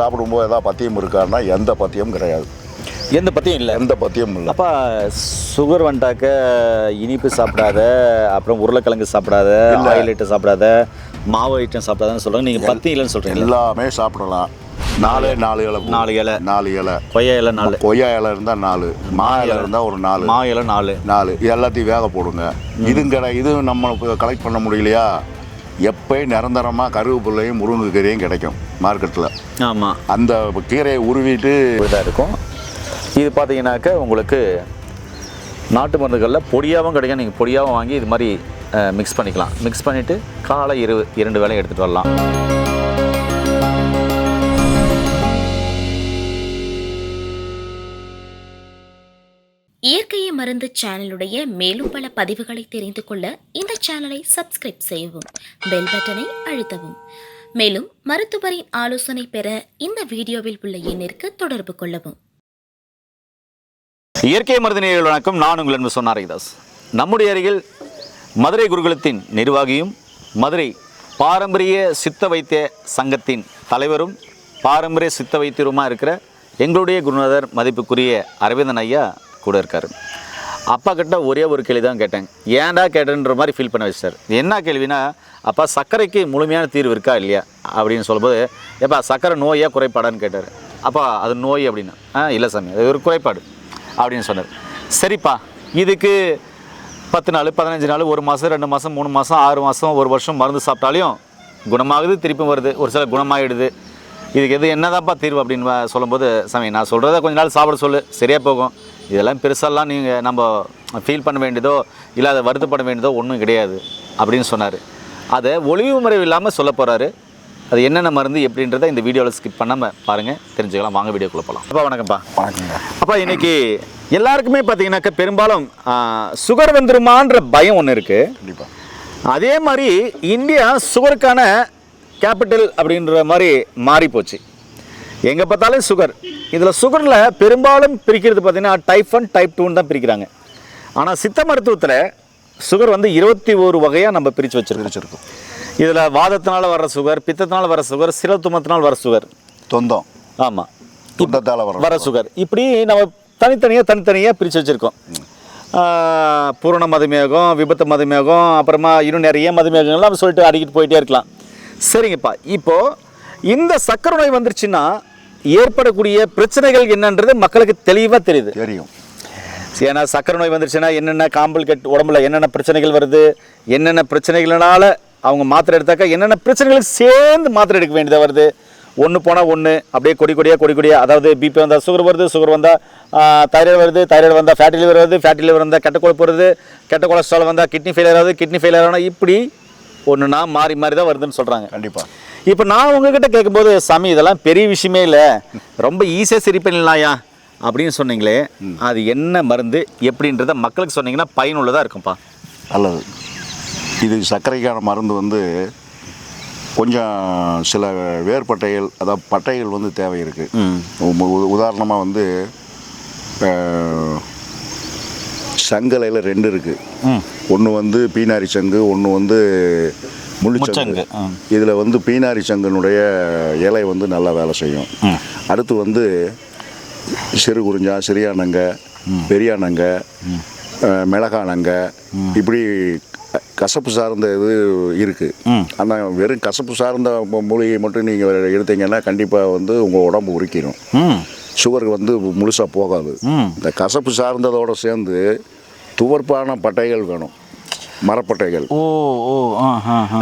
சாப்பிடும்போது ஏதாவது பத்தியம் இருக்கான்னா எந்த பத்தியமும் கிடையாது. எந்த பற்றியும் இல்லை? எந்த பத்தியமும் இல்லை. அப்பா சுகர் வந்துட்டாக்க இனிப்பு சாப்பிடாத அப்புறம் உருளைக்கிழங்கு சாப்பிடாத ஆயில் ஐட்டம் சாப்பிடாத மாவு ஐட்டம் சாப்பிடாதன்னு சொல்கிறாங்க நீங்கள் பத்தி இல்லைன்னு சொல்கிறீங்களா எல்லாமே சாப்பிடலாம். நாலே நாலு இலை. நாலு இலை. நாலு இலை. கொய்யா இலை நாலு. கொய்யா இலை இருந்தால் நாலு. மா இலை இருந்தால் ஒரு நாலு. மா இலை நாலு. நாலு. இது எல்லாத்தையும் வேக போடுங்க. இதுவும் கிடை இது நம்ம கலெக்ட் பண்ண முடியலையா? எப்பயும் நிரந்தரமாக கருவேப்பிள்ளையும் முருங்கைக்கீரையும் கிடைக்கும் மார்க்கெட்டில் ஆமாம் அந்த கீரையை உருவிட்டு இதாக இருக்கும். இது பார்த்தீங்கன்னாக்க உங்களுக்கு நாட்டு மருந்துகளில் பொடியாகவும் கிடைக்கும். நீங்கள் பொடியாகவும் வாங்கி இது மாதிரி மிக்ஸ் பண்ணிக்கலாம். மிக்ஸ் பண்ணிவிட்டு காலை இரவு இரண்டு வேளையும் எடுத்துகிட்டு வரலாம். மருந்து சேனலுடைய மேலும் பல பதிவுகளை தெரிந்து கொள்ள இந்த சேனலை சப்ஸ்கிரைப் செய்யவும் பெல் பட்டனை அழுத்தவும். மேலும் மருத்துவரின் ஆலோசனை பெற இந்த வீடியோவில் உள்ள எண்ணிற்கு தொடர்பு கொள்ளவும். இயற்கை மருந்து நேரில் வணக்கம். நான் உங்கள் அன்பு சொன்னாரிதாஸ் நம்முடைய அருகில் மதுரை குருகுலத்தின் நிர்வாகியும் மதுரை பாரம்பரிய சித்த வைத்திய சங்கத்தின் தலைவரும் பாரம்பரிய சித்த வைத்தியருமா இருக்கிற எங்களுடைய குருநாதர் மதிப்புக்குரிய அரவிந்தன் ஐயா கூட இருக்கார். அப்பா கிட்ட ஒரே ஒரு கேள்வி தான் கேட்டேன். ஏன்டா கேட்டேன்ற மாதிரி ஃபீல் பண்ண வச்சார். என்ன கேள்வினா அப்பா சர்க்கரைக்கு முழுமையான தீர்வு இருக்கா இல்லையா? அப்படின்னு சொல்லும்போது ஏப்பா சர்க்கரை நோயே குறைபாடான்னு கேட்டார். அப்பா அது நோய் அப்படின்னு. ஆ இல்லை சாமி அது ஒரு குறைபாடு. அப்படின்னு சொன்னார். சரிப்பா இதுக்கு பத்து நாள் பதினஞ்சு நாள் ஒரு மாதம் ரெண்டு மாதம் மூணு மாதம் ஆறு மாதம் ஒரு வருஷம் மருந்து சாப்பிட்டாலையும் குணமாகுது திருப்பி வருது. ஒரு சில குணமாகிடுது இதுக்கு எது என்னதான்ப்பா தீர்வு? அப்படின்னு சொல்லும்போது சாமி நான் சொல்கிறத கொஞ்ச நாள் சாப்பிட சொல்லு. சரியாக போகும். இதெல்லாம் பெருசாலாம் நீங்கள் நம்ம ஃபீல் பண்ண வேண்டியதோ இல்லை அதை வருத்தப்பட வேண்டியதோ ஒன்றும் கிடையாது அப்படின்னு சொன்னார். அதை ஒளிவு முறைவு இல்லாமல் சொல்ல போகிறாரு அது என்னென்ன மருந்து எப்படின்றத இந்த வீடியோவில் ஸ்கிப் பண்ணாமல் பாருங்கள் தெரிஞ்சுக்கலாம். வாங்க வீடியோக்குள்ளே போகலாம் அப்பா வணக்கம்ப்பா. வணக்கங்க அப்பா இன்னைக்கு எல்லாருக்குமே பார்த்தீங்கன்னாக்கா பெரும்பாலும் சுகர் வந்துருமான்ற பயம் ஒன்று இருக்குது கண்டிப்பாக அதே மாதிரி இந்தியா சுகருக்கான கேபிட்டல் அப்படின்ற மாதிரி மாறி போச்சு எங்கே பார்த்தாலும் சுகர் இதில் சுகரில் பெரும்பாலும் பிரிக்கிறது பார்த்தீங்கன்னா டைப் ஒன் டைப் டூன்னு தான் பிரிக்கிறாங்க. ஆனால் சித்த மருத்துவத்தில் சுகர் வந்து இருபத்தி ஒரு வகையாக நம்ம பிரித்து வச்சிருக்கோம். இதில் வாதத்தினால வர சுகர் பித்தத்தினால வர சுகர் சிரத்துமத்தினால் வர சுகர் தொந்தம் ஆமாம் துண்டத்தால் வர வர சுகர் இப்படி நம்ம தனித்தனியாக தனித்தனியாக பிரித்து வச்சுருக்கோம். பூரண மதுமேகம் விபத்து மதுமேகம் அப்புறமா இன்னும் நிறைய மதுமேகங்கள்லாம் சொல்லிட்டு அடிக்கிட்டு போயிட்டே இருக்கலாம். சரிங்கப்பா. இப்போது இந்த சக்கரை நோய் வந்துருச்சுன்னா ஏற்படக்கூடிய பிரச்சனைகள் என்னன்றது மக்களுக்கு தெளிவாக தெரியுது. தெரியும். ஏன்னா சக்கரை நோய் வந்துருச்சுன்னா என்னென்ன காம்பல் கட் உடம்புல என்னென்ன பிரச்சனைகள் வருது என்னென்ன பிரச்சனைகள்னால அவங்க மாத்திரை எடுத்தாக்கா என்னென்ன பிரச்சனைகளுக்கு சேர்ந்து மாத்திரை எடுக்க வேண்டியதாக வருது. ஒன்று போனால் ஒன்று அப்படியே கொடி கொடியாக கொடி கொடியாக அதாவது பிபி வந்தால் சுகர் வருது சுகர் வந்தால் தைராய்டு வருது தைராய்டு வந்தால் ஃபேட்டி லிவர் வருது ஃபேட்டி லிவர் வந்தால் கெட்ட கொழுப்பு வருது கெட்ட கொலஸ்ட்ரால் வந்தால் கிட்னி ஃபெயிலியர் ஆகுது கிட்னி ஃபெயிலியர் ஆனால் இப்படி ஒன்றுனா மாறி மாறி தான் வருதுன்னு சொல்கிறாங்க கண்டிப்பாக இப்போ நான் உங்ககிட்ட கேட்கும்போது சாமி இதெல்லாம் பெரிய விஷயமே இல்லை. ரொம்ப ஈஸியாக சரி பண்ணிடலாம்யா. அப்படின்னு சொன்னீங்களே அது என்ன மருந்து எப்படின்றத மக்களுக்கு சொன்னீங்கன்னா பயனுள்ளதாக இருக்கும்ப்பா. நல்லது இது சர்க்கரைக்கான மருந்து வந்து கொஞ்சம் சில வேர்பட்டைகள் அதாவது பட்டைகள் வந்து தேவை இருக்குது உதாரணமாக வந்து சங்கலையில் ரெண்டு இருக்குது ஒன்று வந்து பீனாரி சங்கு ஒன்று வந்து முள்ளுச்சங்கு. இதில் வந்து பீனாரி சங்கனுடைய இலை வந்து நல்லா வேலை செய்யும். அடுத்து வந்து சிறு குறிஞ்சா சிறியானங்க பெரியானங்க மிளகானங்க இப்படி கசப்பு சார்ந்த இது இருக்குது. ஆனால் வெறும் கசப்பு சார்ந்த மூலிகை மட்டும் நீங்கள் எடுத்தீங்கன்னா கண்டிப்பாக வந்து உங்கள் உடம்பு உரிக்கிடும் சுகர் வந்து முழுசாக போகாது. இந்த கசப்பு சார்ந்ததோட சேர்ந்து துவர்ப்பான பட்டைகள் வேணும். மரப்பட்டைகள். ஓ ஓ.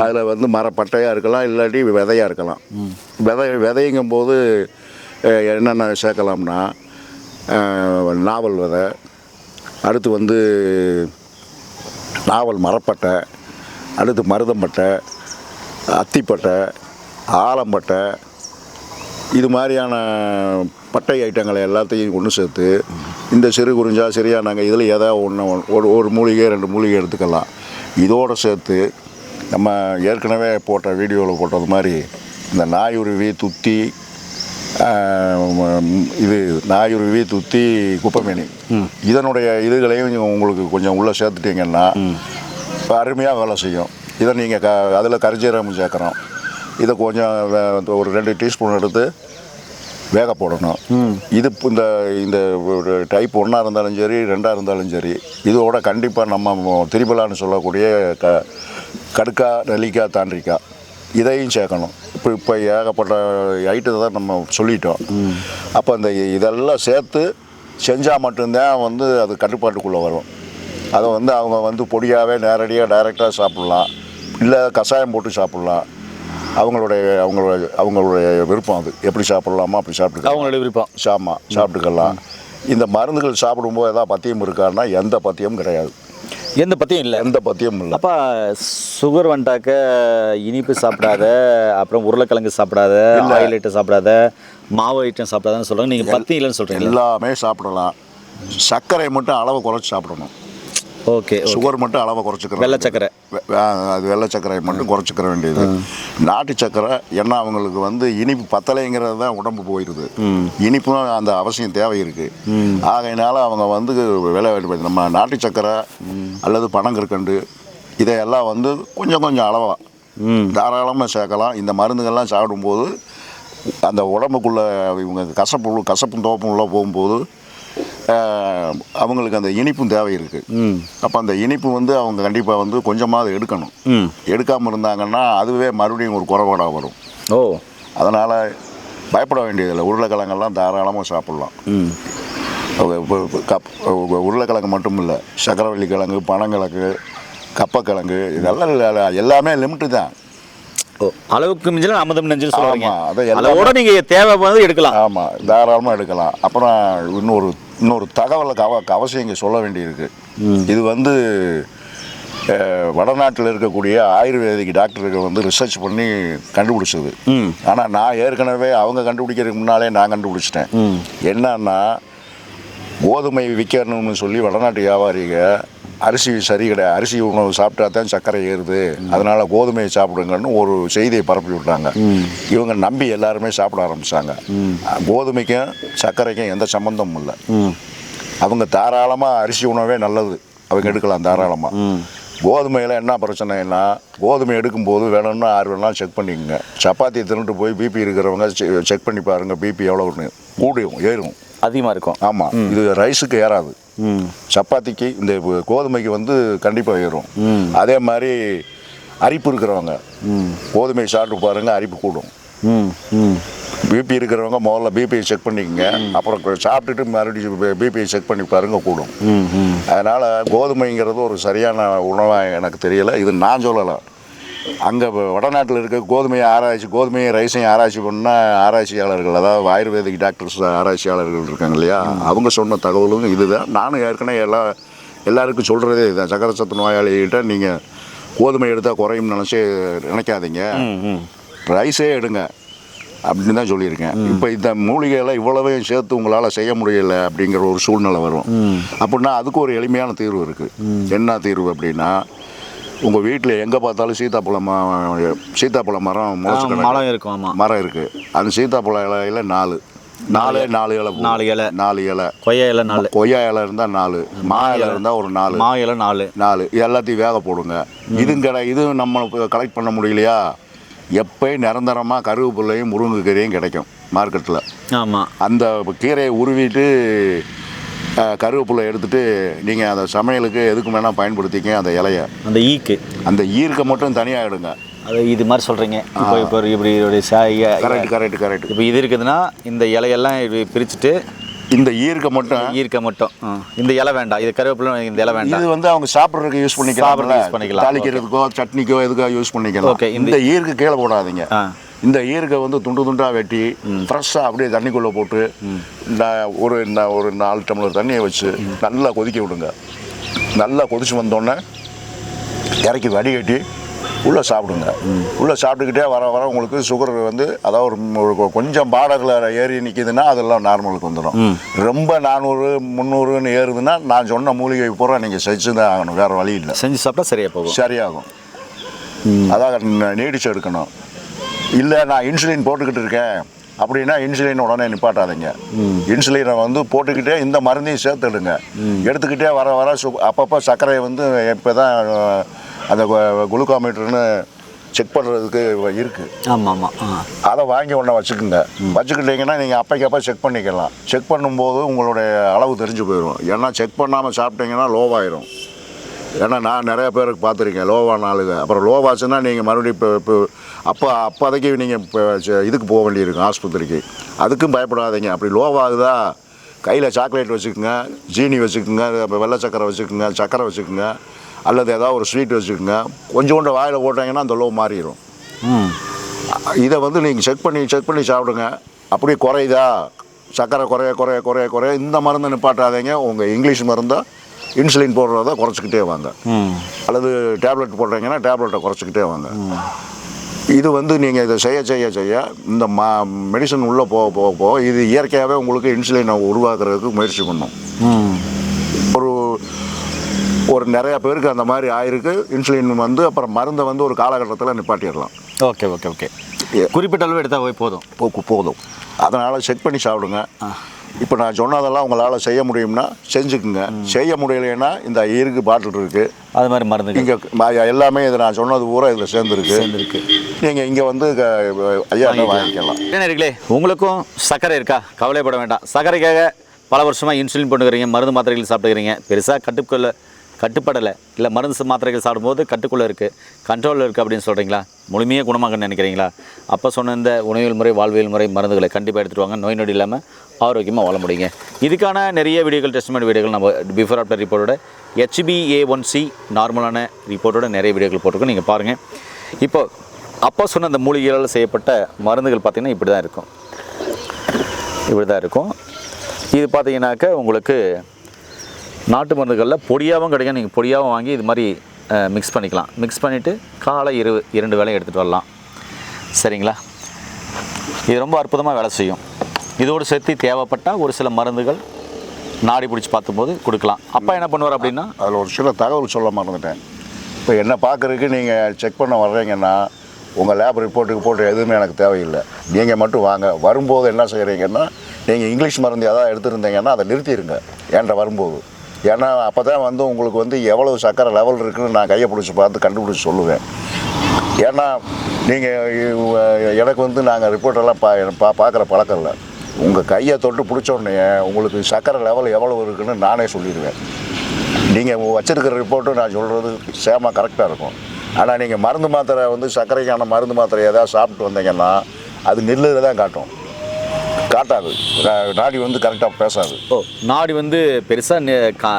அதில் வந்து மரப்பட்டையாக இருக்கலாம் இல்லாட்டி விதையாக இருக்கலாம். விதை விதைங்கும் போது என்னென்ன சேர்க்கலாம்னா நாவல் விதை அடுத்து வந்து நாவல் மரப்பட்டை அடுத்து மருதம்பட்டை அத்திப்பட்டை ஆலம்பட்டை இது மாதிரியான பட்டை ஐட்டங்களை எல்லாத்தையும் ஒன்று சேர்த்து இந்த சிறு குறிஞ்சா சரியா நாங்கள் இதில் ஏதாவது ஒன்று ஒரு ஒரு மூலிகை ரெண்டு மூலிகை எடுத்துக்கலாம். இதோடு சேர்த்து நம்ம ஏற்கனவே போட்ட வீடியோவில் போட்டது மாதிரி இந்த நாயுருவி துத்தி இது நாயுருவி துத்தி குப்பைமேனி. இதனுடைய இதுகளையும் உங்களுக்கு கொஞ்சம் உள்ளே சேர்த்துட்டிங்கன்னா அருமையாக வேலை செய்யும். இதை நீங்கள் க அதில் கரிஞ்சீரகம் சேர்க்குறோம் இதை கொஞ்சம் ஒரு ரெண்டு டீஸ்பூன் எடுத்து வேக போடணும். இது இந்த இந்த ஒரு டைப் ஒன்றா இருந்தாலும் சரி ரெண்டாக இருந்தாலும் சரி இதோட கண்டிப்பாக நம்ம திரிபலான்னு சொல்லக்கூடிய க கடுக்கா நெல்லிக்காய் தாண்டிக்காய் இதையும் சேர்க்கணும். இப்போ இப்போ ஏகப்பட்ட ஐட்டத்தை தான் நம்ம சொல்லிட்டோம். அப்போ இந்த இதெல்லாம் சேர்த்து செஞ்சால் மட்டும்தான் வந்து அது கட்டுப்பாட்டுக்குள்ளே வரும். அதை வந்து அவங்க வந்து பொடியாகவே நேரடியாக டைரெக்டாக சாப்பிட்லாம். இல்லை கஷாயம் போட்டு சாப்பிட்லாம். அவங்களுடைய அவங்களுடைய அவங்களுடைய விருப்பம் அது. எப்படி சாப்பிட்லாமோ அப்படி சாப்பிட்டு அவங்களோட விருப்பம். சாமா சாப்பிட்டுக்கலாம். இந்த மருந்துகள் சாப்பிடும்போது ஏதாவது பத்தியம் இருக்கான்னா எந்த பத்தியமும் கிடையாது. எந்த பற்றியும் இல்லை. எந்த பத்தியமும் இல்லை. அப்பா சுகர் வந்துட்டாக்க இனிப்பு சாப்பிடாத அப்புறம் உருளைக்கிழங்கு சாப்பிடாத ஆயில் ஐட்டம் சாப்பிடாத மாவு ஐட்டம் சாப்பிடாதன்னு சொல்கிறாங்க நீங்கள் பத்தி இல்லைன்னு சொல்கிறீங்களா எல்லாமே சாப்பிடலாம். சர்க்கரை மட்டும் அளவை குறைச்சி சாப்பிடணும். ஓகே சுகர் மட்டும் அளவை குறைச்சிக்கிறோம் வெள்ளை சக்கரை. அது வெள்ளை சர்க்கரை மட்டும் குறைச்சிக்கிற வேண்டியது. நாட்டு சர்க்கரை ஏன்னா அவங்களுக்கு வந்து இனிப்பு பத்தலைங்கிறது தான் உடம்பு போயிடுது. இனிப்பும் அந்த அவசியம் தேவை இருக்கு ஆகையினால அவங்க வந்து விலை நம்ம நாட்டு சர்க்கரை அல்லது பனங்கற்கண்டு இதையெல்லாம் வந்து கொஞ்சம் கொஞ்சம் அளவா தாராளமாக சேர்க்கலாம். இந்த மருந்துகள்லாம் சாப்பிடும்போது அந்த உடம்புக்குள்ள இவங்க கசப்பு கசப்பும் தோப்பும் உள்ள போகும்போது அவங்களுக்கு அந்த இனிப்பும் தேவை இருக்குது அப்போ அந்த இனிப்பு வந்து அவங்க கண்டிப்பாக வந்து கொஞ்சமாவது எடுக்கணும். எடுக்காமல் இருந்தாங்கன்னா அதுவே மறுபடியும் ஒரு குறைபாடாக வரும். ஓ. அதனால் பயப்பட வேண்டியதில்லை. உருளைக்கிழங்கெல்லாம் தாராளமாக சாப்பிட்லாம். கப் உருளைக்கிழங்கு மட்டும் இல்லை. சக்கரவள்ளி கிழங்கு பனங்கிழங்கு கப்பக்கிழங்கு இதெல்லாம் எல்லாமே லிமிட்டு தான். ஓ அளவுக்கு மிஞ்சல அமிர்தம் நெஞ்சுன்னு சொல்லுவாங்க அதை அதோட நீங்கள் தேவை வந்து எடுக்கலாம். ஆமாம் தாராளமாக எடுக்கலாம். அப்புறம் இன்னொரு இன்னொரு தகவலுக்கு அவ அவசியம் இங்கே சொல்ல வேண்டியிருக்கு. இது வந்து வடநாட்டில் இருக்கக்கூடிய ஆயுர்வேதிக் டாக்டர்கள் வந்து ரிசர்ச் பண்ணி கண்டுபிடிச்சது. ஆனால் நான் ஏற்கனவே அவங்க கண்டுபிடிக்கிறதுக்கு முன்னாலே நான் கண்டுபிடிச்சிட்டேன். என்னன்னா கோதுமை விற்கணும்னு சொல்லி வடநாட்டு வியாபாரிக அரிசி சரி கிடையாது. அரிசி உணவு சாப்பிட்டா தான் சர்க்கரை ஏறுது. அதனால கோதுமையை சாப்பிடுங்கன்னு ஒரு செய்தியை பரப்பி விட்டாங்க. இவங்க நம்பி எல்லாருமே சாப்பிட ஆரம்பிச்சாங்க. கோதுமைக்கும் சர்க்கரைக்கும் எந்த சம்மந்தமும் இல்லை. அவங்க தாராளமாக அரிசி உணவே நல்லது. அவங்க எடுக்கலாம் தாராளமாக கோதுமையில் என்ன பிரச்சனைன்னா கோதுமை எடுக்கும்போது வேணும்னா ஆறு வேணாலும் செக் பண்ணிக்கோங்க. சப்பாத்தி தின்னுட்டு போய் பிபி இருக்கிறவங்க செக் பண்ணி பாருங்க பிபி எவ்வளோன்னு கூடும் ஏறும். அதிகமாக இருக்கும். ஆமாம் இது ரைஸுக்கு ஏறாது. சப்பாத்திக்கு இந்த கோதுமைக்கு வந்து கண்டிப்பாக ஏறும். அதே மாதிரி அரிப்பு இருக்கிறவங்க. ம். கோதுமை சாப்பிட்டு பாருங்க அரிப்பு கூடும். ம் ம். பிபி இருக்கிறவங்க முதல்ல பிபியை செக் பண்ணிக்கங்க. அப்புறம் சாப்பிட்டுட்டு மறுபடியும் பிபியை செக் பண்ணி பாருங்க கூடும். அதனால் கோதுமைங்கிறது ஒரு சரியான உணவாக எனக்கு தெரியல. இது நான் சொல்லலை அங்கே வடநாட்டில் இருக்க கோதுமையை ஆராய்ச்சி கோதுமையை ரைஸையும் ஆராய்ச்சி பண்ண ஆராய்ச்சியாளர்கள் அதாவது ஆயுர்வேதிக் டாக்டர்ஸ் ஆராய்ச்சியாளர்கள் இருக்காங்க இல்லையா? அவங்க சொன்ன தகவலும் இதுதான். நானும் ஏற்கனவே எல்லா எல்லாருக்கும் சொல்கிறதே இதுதான். சக்கரை சத்து நோயாளிகிட்ட நீங்கள் கோதுமை எடுத்தால் குறையும்னு நினச்சி நினைக்காதீங்க. ரைஸே எடுங்க. அப்படின்னு தான் சொல்லியிருக்கேன். இப்போ இந்த மூலிகையெல்லாம் இவ்வளவையும் சேர்த்து உங்களால் செய்ய முடியல அப்படிங்கிற ஒரு சூழ்நிலை வரும். அப்படின்னா அதுக்கு ஒரு எளிமையான தீர்வு இருக்குது என்ன தீர்வு அப்படின்னா உங்கள் வீட்டில் எங்கே பார்த்தாலும் சீத்தாப்பழம் ம- சீத்தாப்பழ மரம். மரம் இருக்கும் ஆமாம் மரம் இருக்குது அந்த சீத்தாப்பழ இலையில நாலு. நாலே நாலு இலை. நாலு இலை. நாலு இலை. கொய்யா இலை நாலு. கொய்யா இலை இருந்தால் நாலு. மா இலை. இருந்தால் ஒரு நாலு. மா இலை நாலு. நாலு. இது எல்லாத்தையும் வேக போடுங்க. இதுவும் கடை இதுவும் நம்ம கலெக்ட் பண்ண முடியலையா? எப்பயும் நிரந்தரமாக கருவேப்பிள்ளையும் முருங்கைக்கீரையும் கிடைக்கும் மார்க்கெட்டில் ஆமாம் அந்த கீரையை உருவிட்டு கருவேப்பிலை எடுத்துட்டு நீங்கள் அந்த சமையலுக்கு எதுக்கு வேணால் பயன்படுத்திக்க அந்த இலைய. அந்த ஈக்கு. அந்த ஈர்க்க மட்டும் தனியாக எடுங்க. அது இது மாதிரி சொல்கிறீங்க இப்போ இப்போ இப்படி கரெக்ட் கரெக்ட் கரெக்ட் இப்போ இது இருக்குதுன்னா இந்த இலையெல்லாம் இப்படி பிரிச்சுட்டு இந்த ஈர்க்க மட்டும். ஈர்க்க மட்டும். இந்த இலை வேண்டாம். இது கருவேப்பிலை இந்த இலை வேண்டாம். இது வந்து அவங்க சாப்பிட்றதுக்கு யூஸ் பண்ணிக்கலாம் use பண்ணிக்கலாம். தாளிக்கிறதுக்கோ சட்னிக்கோ எதுக்கோ யூஸ் பண்ணிக்கலாம். Okay, இந்த- ஈர்க்கு கீழே போடாதீங்க. இந்த ஈர்க்கை வந்து துண்டு துண்டாக வெட்டி ஃப்ரெஷ்ஷாக அப்படியே தண்ணிக்குள்ளே போட்டு நான் ஒரு நான் ஒரு நாலு டம்ளர் தண்ணியை வச்சு நல்லா கொதிக்க விடுங்க. நல்லா கொதிச்சு வந்தோடனே இறக்கி வடிகட்டி உள்ளே சாப்பிடுங்க. உள்ளே சாப்பிட்டுக்கிட்டே வர வர உங்களுக்கு சுகர் வந்து அதாவது ஒரு கொஞ்சம் பார்டரில் ஏறி நிற்கிதுன்னா அதெல்லாம் நார்மலுக்கு வந்துடும் ரொம்ப நானூறு முந்நூறுன்னு ஏறுதுன்னா நான் சொன்ன மூலிகை பூரா நீங்கள் செஞ்சு தான் ஆகணும். வேறு வழி இல்லை. செஞ்சு சாப்பிட்டா சரியாக போகும். சரியாகும். அதான் நீடிச்சு எடுக்கணும். இல்லை நான் இன்சுலின் போட்டுக்கிட்டு இருக்கேன். அப்படின்னா இன்சுலின் உடனே நிப்பாட்டாதீங்க. இன்சுலினை வந்து போட்டுக்கிட்டே இந்த மருந்தையும் சேர்த்து எடுங்க எடுத்துக்கிட்டே வர வர சு அப்பப்போ சர்க்கரையை வந்து இப்போ தான் அந்த குளுக்கோமீட்டர்னு செக் பண்ணுறதுக்கு இருக்குது ஆமாம் ஆமாம் அதை வாங்கி ஒன்றை வச்சுக்கோங்க. வச்சுக்கிட்டீங்கன்னா நீங்கள் அப்பைக்கப்போ செக் பண்ணிக்கலாம். செக் பண்ணும்போது உங்களுடைய அளவு தெரிஞ்சு போயிடும் ஏன்னா செக் பண்ணாமல் சாப்பிட்டீங்கன்னா லோவாயிரும் ஏன்னா நான் நிறைய பேருக்கு பார்த்துருக்கேன். லோவான ஆளுங்க அப்புறம் லோவாச்சுன்னா நீங்கள் மறுபடியும் இப்போ இப்போ அப்போ அப்போதைக்கு நீங்கள் இப்போ இதுக்கு போக வேண்டியிருக்கும் ஆஸ்பத்திரிக்கு. அதுக்கும் பயப்படாதீங்க. அப்படி லோவாகுதா கையில் சாக்லேட் வச்சுக்கோங்க ஜீனி வச்சுக்கோங்க வெள்ளை சக்கரை வச்சுக்கோங்க சக்கரை வச்சுக்கோங்க அல்லது ஏதாவது ஒரு ஸ்வீட் வச்சுக்கோங்க. கொஞ்சோண்டு வாயில் போட்டிங்கன்னா அந்த லோ மாறிடும் ம். இதை வந்து நீங்கள் செக் பண்ணி செக் பண்ணி சாப்பிடுங்க. அப்படி குறையுதா? சக்கரை குறைய குறைய குறைய குறைய இந்த மருந்து நிப்பாட்டாதீங்க. உங்கள் இங்கிலீஷ் மருந்தை இன்சுலின் போடுறத குறைச்சிக்கிட்டே வாங்க. அல்லது டேப்லெட் போடுறீங்கன்னா டேப்லெட்டை குறைச்சிக்கிட்டே வாங்க. இது வந்து நீங்கள் இதை செய்ய செய்ய செய்ய இந்த மா மெடிசன் உள்ளே போக போக போக இது இயற்கையாகவே உங்களுக்கு இன்சுலினை உருவாக்குறதுக்கு முயற்சி பண்ணும். ஒரு ஒரு நிறைய பேருக்கு அந்த மாதிரி ஆயிருக்கு. இன்சுலின் வந்து அப்புறம் மருந்தை வந்து ஒரு காலகட்டத்தில் நிப்பாட்டிடலாம். Okay okay okay. குறிப்பிட்ட அளவு எடுத்தால் போய் போதும். போதும். அதனால் செக் பண்ணி சாப்பிடுங்க. இப்போ நான் சொன்னதெல்லாம் உங்களால் செய்ய முடியும்னா செஞ்சுக்குங்க. செய்ய முடியலைன்னா இந்த இருக்கு பாட்டில் இருக்குது அது மாதிரி மருந்துகள் இங்கே எல்லாமே இது நான் சொன்னது பூரா இதில் சேர்ந்துருக்கு. சேர்ந்துருக்கு. நீங்கள் இங்கே வந்து ஐயா வாங்கிக்கலாம். நேர்களே உங்களுக்கும் சர்க்கரை இருக்கா? கவலைப்பட வேண்டாம். சர்க்கரைக்காக பல வருஷமாக இன்சுலின் போட்டுக்கிறீங்க மருந்து மாத்திரைகள் சாப்பிட்டுக்கிறீங்க. பெருசாக கட்டுக்குள்ள கட்டுப்படலை. இல்லை மருந்து மாத்திரைகள் சாப்பிடும்போது கட்டுக்குள்ளே இருக்குது கண்ட்ரோலில் இருக்குது அப்படின்னு சொல்கிறீங்களா முழுமையாக குணமாகன்னு நினைக்கிறீங்களா? அப்போ சொன்ன இந்த உணவியல் முறை வாழ்வியல் முறை மருந்துகளை கண்டிப்பாக எடுத்துகிட்டு வாங்க. நோய் நொடி இல்லாமல் ஆரோக்கியமாக வாழ முடியுங்க. இதுக்கான நிறைய வீடியோக்கள் டெஸ்ட்மெண்ட் வீடியோக்கள் நம்ம பிஃபோர் ஆஃப்டர் ரிப்போர்ட்டோட ஹெச்பிஏ ஒன் சி நார்மலான ரிப்போர்ட்டோட நிறைய வீடியோக்கள் போட்டிருக்கோம். நீங்கள் பாருங்கள் இப்போ அப்போ சொன்ன அந்த மூலிகைகளால் செய்யப்பட்ட மருந்துகள் பார்த்திங்கன்னா இப்படி தான் இருக்கும். இப்படி தான் இருக்கும். இது பார்த்தீங்கன்னாக்க உங்களுக்கு நாட்டு மருந்துகளில் பொடியாகவும் கிடைக்கும். நீங்கள் பொடியாகவும் வாங்கி இது மாதிரி மிக்ஸ் பண்ணிக்கலாம். மிக்ஸ் பண்ணிவிட்டு காலை இரு இரண்டு வேலையும் எடுத்துகிட்டு வரலாம். சரிங்களா? இது ரொம்ப அற்புதமாக வேலை செய்யும். இதோடு சேர்த்து தேவைப்பட்டால் ஒரு சில மருந்துகள் நாடி பிடிச்சி பார்த்தும்போது கொடுக்கலாம். அப்பா என்ன பண்ணுவார் அப்படின்னா அதில் ஒரு சில தகவல் சொல்ல மறந்துட்டேன். இப்போ என்ன பார்க்குறதுக்கு நீங்கள் செக் பண்ண வர்றீங்கன்னா உங்கள் லேப் ரிப்போர்ட்டுக்கு போட்டு எதுவுமே எனக்கு தேவையில்லை. நீங்கள் மட்டும் வாங்க. வரும்போது என்ன செய்கிறீங்கன்னா நீங்கள் இங்கிலீஷ் மருந்து எதாவது எடுத்துருந்தீங்கன்னா அதை நிறுத்திடுங்க என்கிட்ட வரும்போது? ஏன்னா அப்போ தான் வந்து உங்களுக்கு வந்து எவ்வளவு சக்கரை லெவல் இருக்குன்னு நான் கையை பிடிச்சி பார்த்து கண்டுபிடிச்சி சொல்லுவேன். ஏன்னா நீங்கள் எனக்கு வந்து நாங்கள் ரிப்போர்ட்டெல்லாம் பா பா பார்க்குற பழக்கம் இல்லை. உங்கள் கையை தொட்டு பிடிச்சோடனே உங்களுக்கு சக்கரை லெவல் எவ்வளோ இருக்குன்னு நானே சொல்லிடுவேன். நீங்கள் வச்சுருக்கிற ரிப்போர்ட்டும் நான் சொல்கிறது சேமாக கரெக்டாக இருக்கும். ஆனால் நீங்கள் மருந்து மாத்திரை வந்து சர்க்கரைக்கான மருந்து மாத்திரை ஏதாவது சாப்பிட்டு வந்தீங்கன்னா அது நெல்லில் தான் காட்டும். காட்டாது. நாடி வந்து கரெக்டாக பேசாது. ஓ நாடி வந்து பெருசாக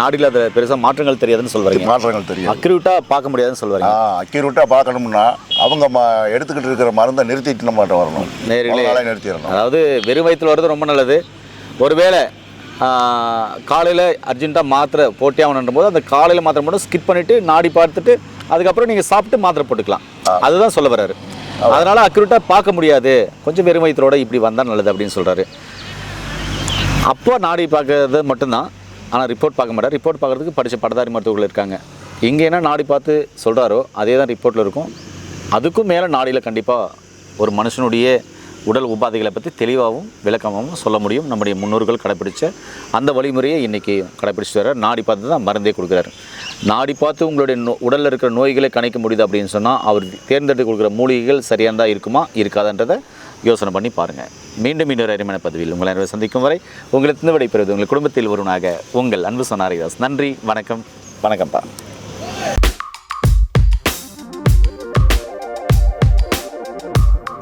நாடியில் அது பெருசாக மாற்றங்கள் தெரியாதுன்னு சொல்கிறீங்க மாற்றங்கள் தெரியும் அக்யூரேட்டாக பார்க்க முடியாதுன்னு சொல்கிறீங்க அக்யூரேட்டாக பார்க்கணும்னா அவங்க ம எடுத்துக்கிட்டு இருக்கிற மருந்தை நிறுத்திட்டு நம்ம வரணும். அவங்களால நிறுத்திடணும். அதாவது வெறும் வயிற்றில் வர்றது ரொம்ப நல்லது. ஒருவேளை காலையில் அர்ஜென்ட்டாக மாத்திரை போட்டே ஆகணுன்ற போது அந்த காலையில் மாத்திரை மட்டும் ஸ்கிப் பண்ணிவிட்டு நாடி பார்த்துட்டு அதுக்கப்புறம் நீங்கள் சாப்பிட்டு மாத்திரை போட்டுக்கலாம். அதுதான் சொல்ல வர்றாரு. அதனால் அக்யூரேட்டாக பார்க்க முடியாது. கொஞ்சம் வெறும் இப்படி வந்தால் நல்லது அப்படின்னு சொல்கிறாரு அப்போ நாடி பார்க்கறது மட்டும்தான். ஆனால் ரிப்போர்ட் பார்க்க மாட்டார். ரிப்போர்ட் பார்க்குறதுக்கு படித்த படதாரி மருத்துவர்கள் இருக்காங்க. இங்கே என்ன நாடி பார்த்து சொல்கிறாரோ அதே தான் ரிப்போர்ட்டில் இருக்கும். அதுக்கும் மேலே நாடியில் கண்டிப்பாக ஒரு மனுஷனுடைய உடல் உபாதைகளை பற்றி தெளிவாகவும் விளக்கமாகவும் சொல்ல முடியும். நம்முடைய முன்னோர்கள் கடைப்பிடிச்ச அந்த வழிமுறையை இன்றைக்கி கடைப்பிடிச்சிட்டு வர நாடி பார்த்து தான் மருந்தே கொடுக்குறாரு. நாடி பார்த்து உங்களுடைய நோ உடலில் இருக்கிற நோய்களை கணிக்க முடியுது அப்படின்னு சொன்னால் அவர் தேர்ந்தெடுத்து கொடுக்குற மூலிகைகள் சரியானதாக இருக்குமா இருக்காதுன்றதை யோசனை பண்ணி பாருங்கள் மீண்டும் இன்னொரு அருமையான பதவியில் உங்களை அனைவரும் சந்திக்கும் வரை உங்களுக்கு விடைபெறுவது உங்கள் குடும்பத்தில் ஒருவனாக உங்கள் அன்பு சொன்னாரிதாஸ் நன்றி வணக்கம் வணக்கம்ப்பா.